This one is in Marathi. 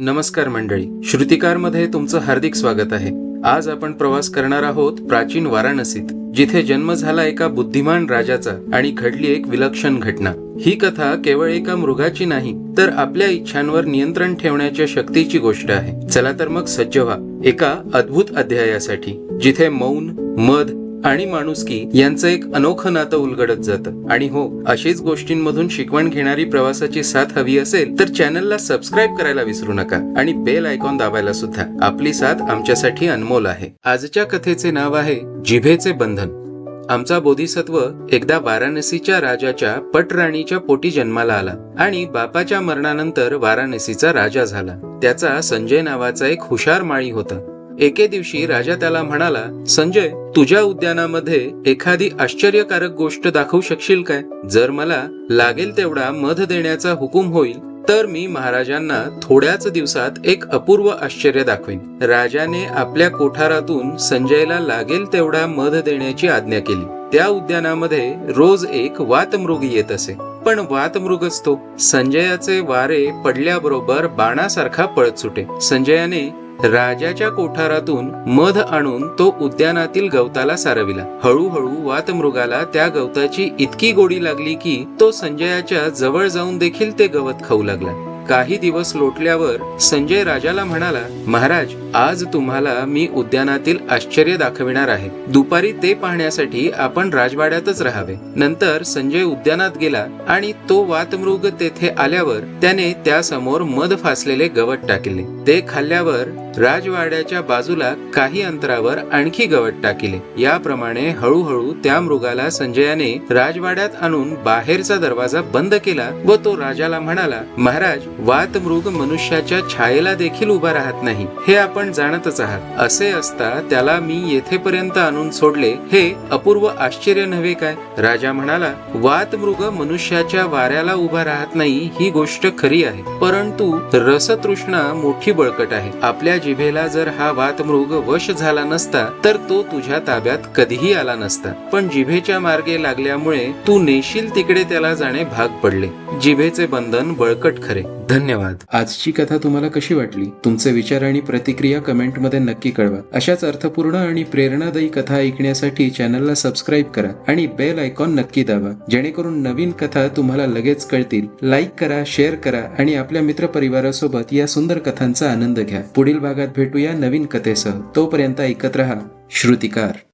नमस्कार मंडळी श्रुतिकारमध्ये तुमचं हार्दिक स्वागत आहे. आज आपण प्रवास करणार आहोत प्राचीन वाराणसीत जिथे जन्म झाला एका बुद्धिमान राजाचा आणि घडली एक विलक्षण घटना. ही कथा केवळ एका मृगाची नाही तर आपल्या इच्छांवर नियंत्रण ठेवण्याच्या शक्तीची गोष्ट आहे. चला तर मग सज्ज व्हा एका अद्भुत अध्यायासाठी जिथे मौन मध आणि माणुसकी यांचं एक अनोखं नातं उलगडत जातं. आणि हो अशीच गोष्टींमधून शिकवण घेणारी प्रवासाची साथ हवी असेल तर चॅनलला सबस्क्राईब करायला विसरू नका आणि बेल आयकॉन दाबायला सुद्धा. आपली साथ आमच्यासाठी अनमोल आहे. आजच्या कथेचे नाव आहे जिभेचे बंधन. आमचा बोधिसत्व एकदा वाराणसीच्या राजाच्या पटराणीच्या पोटी जन्माला आला आणि बापाच्या मरणानंतर वाराणसीचा राजा झाला. त्याचा संजय नावाचा एक हुशार माळी होता. एके दिवशी राजा त्याला म्हणाला संजय तुझ्या उद्यानामध्ये एखादी आश्चर्यकारक गोष्ट दाखवू शकशील काय? जर मला लागेल तेवढा मध देण्याचा हुकूम होईल तर मी महाराजांना थोड्याच दिवसात एक अपूर्व आश्चर्य दाखवेन. राजाने आपल्या कोठारातून संजयला लागेल तेवढा मध देण्याची आज्ञा केली. त्या उद्यानामध्ये रोज एक वातमृग येत असे. पण वातमृगच तो. संजयाचे वारे पडल्याबरोबर बाणासारखा पळत सुटे. संजयाने राजाच्या कोठारातून मध आणून तो उद्यानातील गवताला सारविला. हळूहळू वातमृगाला त्या गवताची इतकी गोडी लागली की तो संजयाच्या जवळ जाऊन देखील ते गवत खाऊ लागला. काही दिवस लोटल्यावर संजय राजाला म्हणाला महाराज आज तुम्हाला मी उद्यानातील आश्चर्य दाखविणार आहे. दुपारी ते पाहण्यासाठी आपण राजवाड्यातच राहावे. नंतर संजय उद्यानात गेला आणि तो वातमृग तेथे आल्यावर त्याने त्यासमोर मध फासलेले गवत टाकले. ते खाल्ल्यावर राजवाड्याच्या बाजूला काही अंतरावर आणखी गवत टाकले. याप्रमाणे हळूहळू त्या मृगाला संजयाने राजवाड्यात आणून बाहेरचा दरवाजा बंद केला व तो राजाला म्हणाला महाराज वात मृग मनुष्याच्या छायेला देखील उभा राहत नाही. हे आपण जाणतच आहात. असे असता त्याला मी येथेपर्यंत आणून सोडले. हे अपूर्व आश्चर्य नव्हे काय? राजा म्हणाला वात मृग मनुष्याच्या वाऱ्याला उभा राहत नाही ही गोष्ट खरी आहे. परंतु रसतृष्णा मोठी बळकट आहे. आपल्या जिभेला जर हा वातमृग वश झाला नसता तर तो तुझ्या ताब्यात कधीही आला नसता. पण जिभेच्या मार्गे लागल्यामुळे तू नेशील तिकडे त्याला जाणे भाग पडले. जिभेचे बंधन बळकट खरे. धन्यवाद. आजची कथा तुम्हाला कशी वाटली? तुमचे विचार आणि प्रतिक्रिया कमेंटमध्ये नक्की कळवा. अशाच अर्थपूर्ण आणि प्रेरणादायी कथा ऐकण्यासाठी चॅनलला सबस्क्राईब करा आणि बेल आयकॉन नक्की दाबा. जेणेकरून नवीन कथा तुम्हाला लगेच कळतील. लाईक करा शेअर करा आणि आपल्या मित्रपरिवारासोबत या सुंदर कथांचा आनंद घ्या. पुढील भागात भेटूया नवीन कथेसह. तोपर्यंत ऐकत रहा. श्रुतिकार.